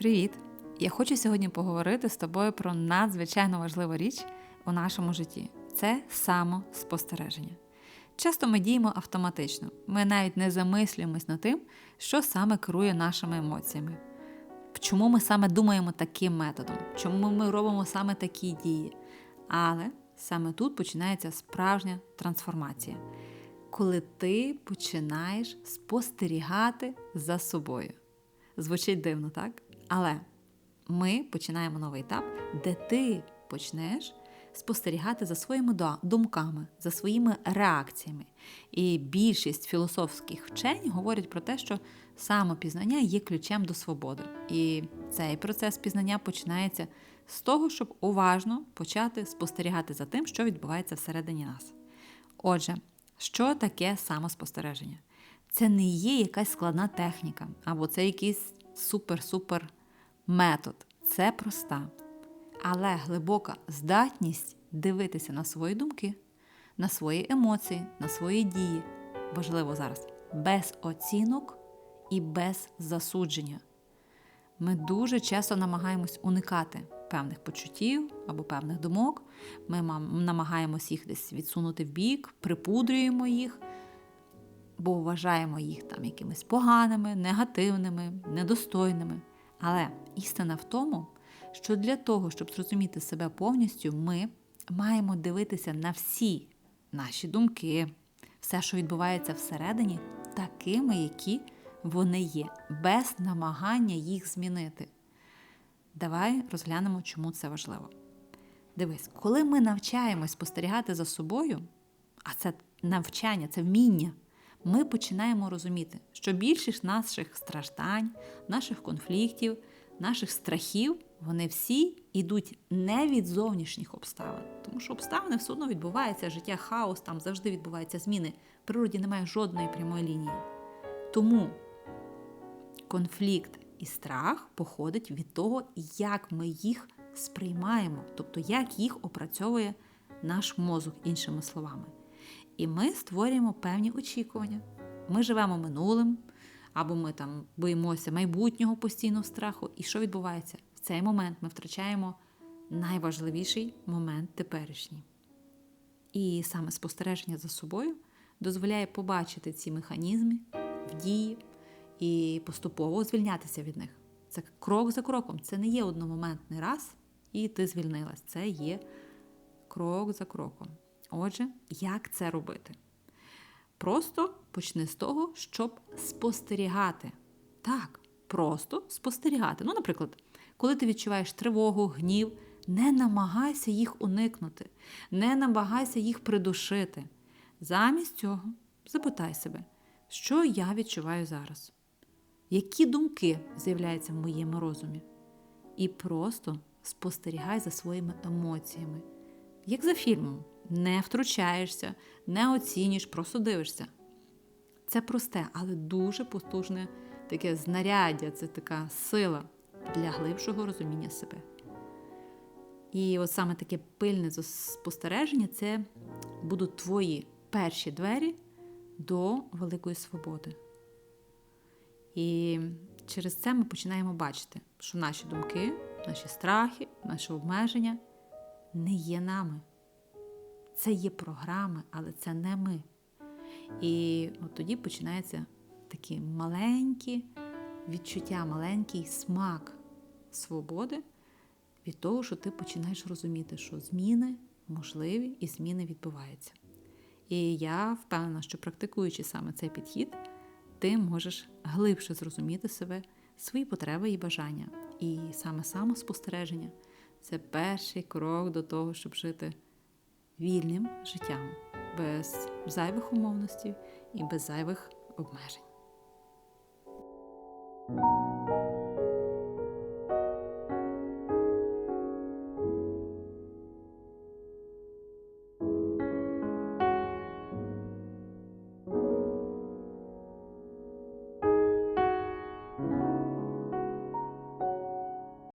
Привіт! Я хочу сьогодні поговорити з тобою про надзвичайно важливу річ у нашому житті це самоспостереження. Часто ми діємо автоматично, ми навіть не замислюємось над тим, що саме керує нашими емоціями, чому ми саме думаємо таким методом, чому ми робимо саме такі дії. Але саме тут починається справжня трансформація, коли ти починаєш спостерігати за собою. Звучить дивно, так? Але ми починаємо новий етап, де ти почнеш спостерігати за своїми думками, за своїми реакціями. І більшість філософських вчень говорять про те, що самопізнання є ключем до свободи. І цей процес пізнання починається з того, щоб уважно почати спостерігати за тим, що відбувається всередині нас. Отже, що таке самоспостереження? Це не є якась складна техніка, або це якийсь супер-супер метод. Це проста, але глибока здатність дивитися на свої думки, на свої емоції, на свої дії. Важливо зараз без оцінок і без засудження. Ми дуже часто намагаємось уникати певних почуттів або певних думок. Ми намагаємось їх десь відсунути в бік, припудрюємо їх, бо вважаємо їх там якимись поганими, негативними, недостойними. Але істина в тому, що для того, щоб зрозуміти себе повністю, ми маємо дивитися на всі наші думки, все, що відбувається всередині, такими, які вони є, без намагання їх змінити. Давай розглянемо, чому це важливо. Дивись, коли ми навчаємось спостерігати за собою, а це навчання, це вміння ми починаємо розуміти, що більшість наших страждань, наших конфліктів, наших страхів, вони всі йдуть не від зовнішніх обставин, тому що обставини все одно відбуваються, життя хаос, там завжди відбуваються зміни. В природі немає жодної прямої лінії. Тому конфлікт і страх походить від того, як ми їх сприймаємо, тобто як їх опрацьовує наш мозок, іншими словами. І ми створюємо певні очікування. Ми живемо минулим, або ми там боїмося майбутнього постійного страху. І що відбувається? В цей момент ми втрачаємо найважливіший момент теперішній. І саме спостереження за собою дозволяє побачити ці механізми в дії і поступово звільнятися від них. Це крок за кроком. Це не є одномоментний раз, і ти звільнилась. Це є крок за кроком. Отже, як це робити? Просто почни з того, щоб спостерігати. Так, просто спостерігати. Ну, наприклад, коли ти відчуваєш тривогу, гнів, не намагайся їх уникнути, не намагайся їх придушити. Замість цього запитай себе, що я відчуваю зараз, які думки з'являються в моєму розумі. І просто спостерігай за своїми емоціями, як за фільмом не втручаєшся, не оцінюєш, просто дивишся. Це просте, але дуже потужне таке знаряддя, це така сила для глибшого розуміння себе. І от саме таке пильне спостереження це будуть твої перші двері до великої свободи. І через це ми починаємо бачити, що наші думки, наші страхи, наші обмеження не є нами. Це є програми, але це не ми. І от тоді починається такі маленькі відчуття, маленький смак свободи від того, що ти починаєш розуміти, що зміни можливі і зміни відбуваються. І я впевнена, що практикуючи саме цей підхід, ти можеш глибше зрозуміти себе, свої потреби і бажання. І саме самоспостереження це перший крок до того, щоб жити вільним життям, без зайвих умовностей і без зайвих обмежень.